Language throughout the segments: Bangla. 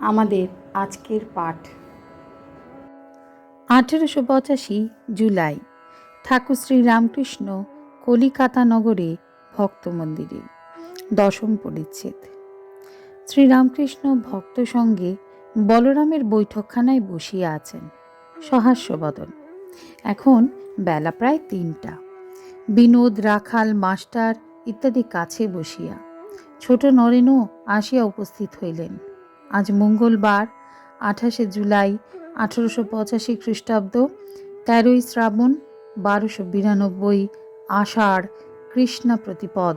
আমাদের আজকের পাঠ। আঠেরোশো পঁচাশি জুলাই, ঠাকুর শ্রী রামকৃষ্ণ কলিকাতা নগরে ভক্ত মন্দিরে, দশম পরিচ্ছেদ। শ্রীরামকৃষ্ণ ভক্ত সঙ্গে বলরামের বৈঠকখানায় বসিয়া আছেন, সহাস্যবদন। এখন বেলা প্রায় তিনটা। বিনোদ, রাখাল, মাস্টার ইত্যাদি কাছে বসিয়া ছোট নরেনও আসিয়া উপস্থিত হইলেন। আজ মঙ্গলবার, আঠাশে জুলাই, আঠারোশো পঁচাশি খ্রিস্টাব্দ, তেরোই শ্রাবণ, বারোশো বিরানব্বই, আষাঢ়, কৃষ্ণা প্রতিপদ।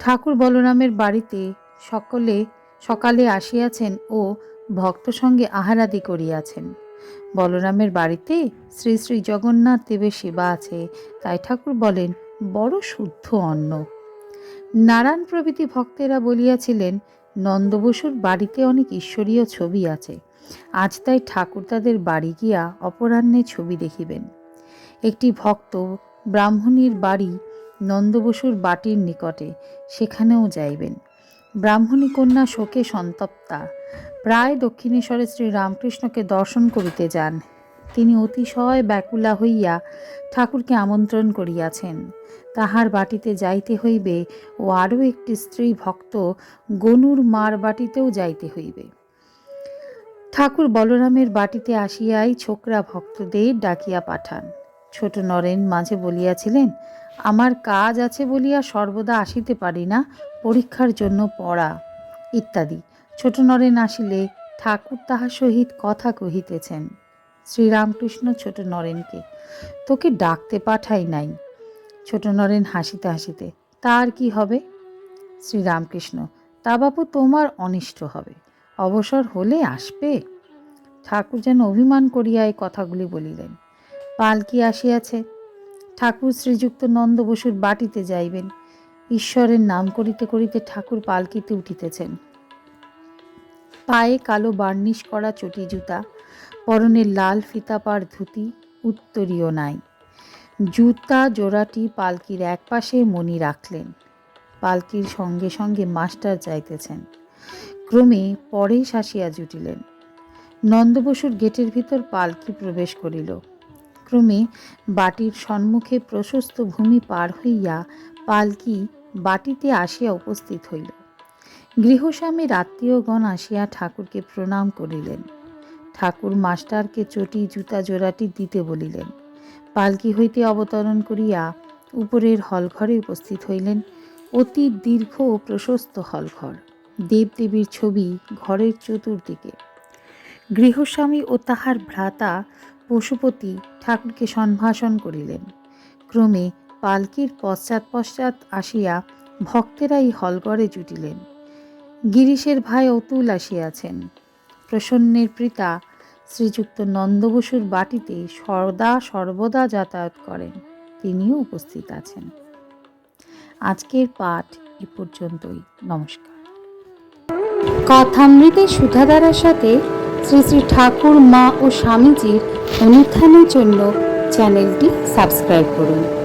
ঠাকুর বলরামের বাড়িতে সকলে, সকালে আসিয়াছেন ও ভক্ত সঙ্গে আহারাদি করিয়াছেন। বলরামের বাড়িতে শ্রী শ্রী জগন্নাথ দেবের সেবা আছে, তাই ঠাকুর বলেন, বড় শুদ্ধ অন্ন। নারায়ণ প্রভৃতি ভক্তেরা বলিয়াছিলেন নন্দবসুর বাড়িতে অনেক ঈশ্বরীয় ছবি আছে। আজ তাই ঠাকুর তাদের বাড়ি গিয়া অপরাহ্নে ছবি দেখিবেন। একটি ভক্ত ব্রাহ্মণীর বাড়ি নন্দবসুর বাটির নিকটে, সেখানেও যাইবেন। ব্রাহ্মণী কন্যা শোকে সন্তপ্তা। প্রায় দক্ষিণেশ্বরে শ্রী রামকৃষ্ণকে দর্শন করিতে যান। তিনি অতিশয় ব্যাকুলা হইয়া ঠাকুরকে আমন্ত্রণ করিয়াছেন। তাহার বাটিতে যাইতে হইবে ও আরও একটি স্ত্রী ভক্ত গনুর মার বাটিতেও যাইতে হইবে। ঠাকুর বলরামের বাটিতে আসিয়াই ছোকরা ভক্তদের ডাকিয়া পাঠান। ছোট নরেন মাঝে বলিয়াছিলেন, আমার কাজ আছে বলিয়া সর্বদা আসিতে পারি না, পরীক্ষার জন্য পড়া। ইত্যাদি। ছোট নরেন আসিলে ঠাকুর তাহার সহিত কথা কহিতেছেন। শ্রীরামকৃষ্ণ ছোট নরেনকে। তোকে ডাকতে পাঠাই নাই। ছোট নরেন হাসিতে হাসিতে। তার কি হবে? শ্রীরামকৃষ্ণ, তা বাবু তোমার অনিষ্ট হবে। অবসর হলে আসবে? ঠাকুর যেন অভিমান করিয়া এই কথাগুলি বলিলেন। পালকি আসিয়াছে। ঠাকুর শ্রীযুক্ত নন্দ বসুর বাটিতে যাইবেন। ঈশ্বরের নাম করিতে করিতে ঠাকুর পালকিতে উঠিতেছেন। পায়ে কালো বার্নিশ করা চটি জুতা পরনে লাল ফিতাপার ধুতি, উত্তরীয় নাই। জুতা জোড়াটি পালকির একপাশে মণি রাখলেন। পালকির সঙ্গে সঙ্গে মাস্টার যাইতেছেন। ক্রমে পরেই শাসিয়া জুটিলেন। নন্দবসুর গেটের ভিতর পালকি প্রবেশ করিল। ক্রমে বাটির সম্মুখে প্রশস্ত ভূমি পার হইয়া পালকি বাটিতে আসিয়া উপস্থিত হইল। গৃহস্বামীর আত্মীয়গণ আসিয়া ঠাকুরকে প্রণাম করিলেন। ঠাকুর মাস্টারকে চটি, জুতা, জোড়াটি দিতে বলিলেন। পালকি হইতে অবতরণ করিয়া উপরের হলঘরে উপস্থিত হইলেন। অতি দীর্ঘ ও প্রশস্ত হলঘর। দেবদেবীর ছবি ঘরের চতুর্দিকে। গৃহস্বামী ও তাহার ভ্রাতা পশুপতি ঠাকুরকে সম্ভাষণ করিলেন। ক্রমে পালকির পশ্চাৎ পশ্চাৎ আসিয়া ভক্তেরা এই হলঘরে জুটিলেন। গিরিশের ভাই অতুল আসিয়াছেন। প্রসন্নের পিতা শ্রীযুক্ত নন্দবসুর বাটিতে সর্দা সর্বদা যাতায়াত করেন। তিনিও উপস্থিত আছেন। আজকের পাঠ এ পর্যন্তই। নমস্কার। কথামৃতে সুধাধারার সাথে শ্রী শ্রী ঠাকুর, মা ও স্বামীজির অনুষ্ঠানের জন্য চ্যানেলটি সাবস্ক্রাইব করুন।